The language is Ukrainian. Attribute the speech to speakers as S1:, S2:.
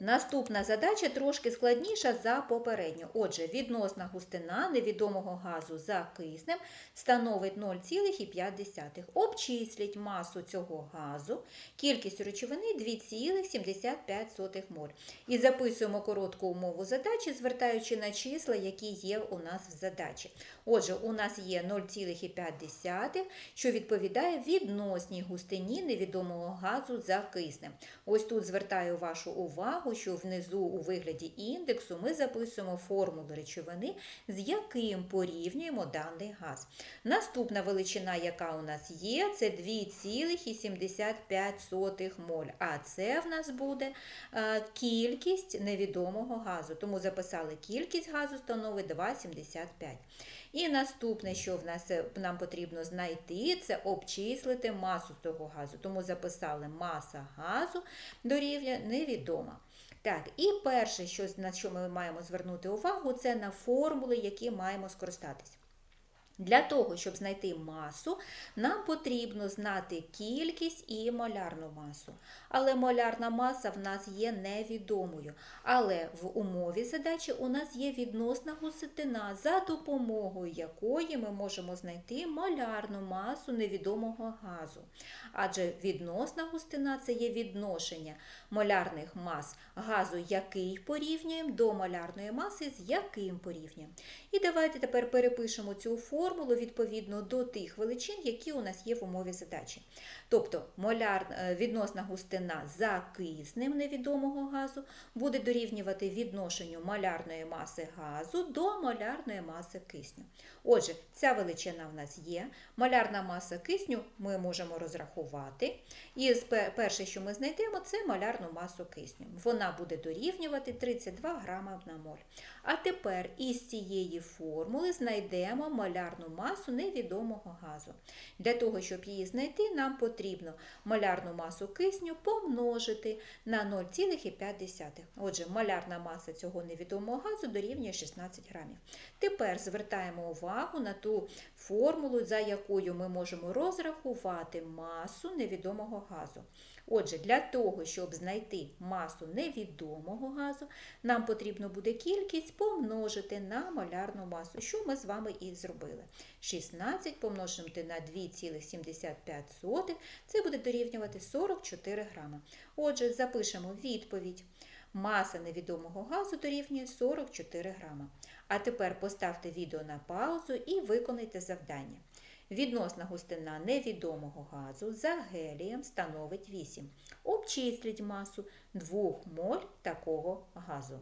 S1: Наступна задача трошки складніша за попередню. Отже, відносна густина невідомого газу за киснем становить 0,5. Обчисліть масу цього газу, кількість речовини 2,75 моль. І записуємо коротку умову задачі, звертаючи на числа, які є у нас в задачі. Отже, у нас є 0,5, що відповідає відносній густині невідомого газу за киснем. Ось тут звертаю вашу увагу, що внизу у вигляді індексу ми записуємо формулу речовини, з яким порівнюємо даний газ. Наступна величина, яка у нас є, це 2,75 моль. А це в нас буде е, кількість невідомого газу. Тому записали кількість газу становить 2,75. І наступне, що в нас е, нам потрібно знайти, це обчислити масу того газу. Тому записали маса газу дорівнює невідома. Так, і перше, що, на що ми маємо звернути увагу, це на формули, які маємо скористатися. Для того, щоб знайти масу, нам потрібно знати кількість і молярну масу. Але молярна маса в нас є невідомою. Але в умові задачі у нас є відносна густина, за допомогою якої ми можемо знайти молярну масу невідомого газу. Адже відносна густина це є відношення молярних мас газу, який порівнюємо, до молярної маси, з яким порівнюємо. І давайте тепер перепишемо цю формулу відповідно до тих величин, які у нас є в умові задачі. Тобто моляр, е, відносна густина за киснем невідомого газу буде дорівнювати відношенню молярної маси газу до молярної маси кисню. Отже, ця величина в нас є. Молярна маса кисню ми можемо розрахувати. І перше, що ми знайдемо, це молярну масу кисню. Вона буде дорівнювати 32 грама на моль. А тепер із цієї формули знайдемо молярну масу невідомого газу. Для того, щоб її знайти, нам потрібно молярну масу кисню помножити на 0,5. Отже, молярна маса цього невідомого газу дорівнює 16 грамів. Тепер звертаємо увагу на ту формулу, за якою ми можемо розрахувати масу невідомого газу. Отже, для того, щоб знайти масу невідомого газу, нам потрібно буде кількість помножити на молярну масу, що ми з вами і зробили. 16 помножити на 2,75, це буде дорівнювати 44 грами. Отже, запишемо відповідь. Маса невідомого газу дорівнює 44 грама. А тепер поставте відео на паузу і виконайте завдання. Відносна густина невідомого газу за гелієм становить 8. Обчисліть масу 2 моль такого газу.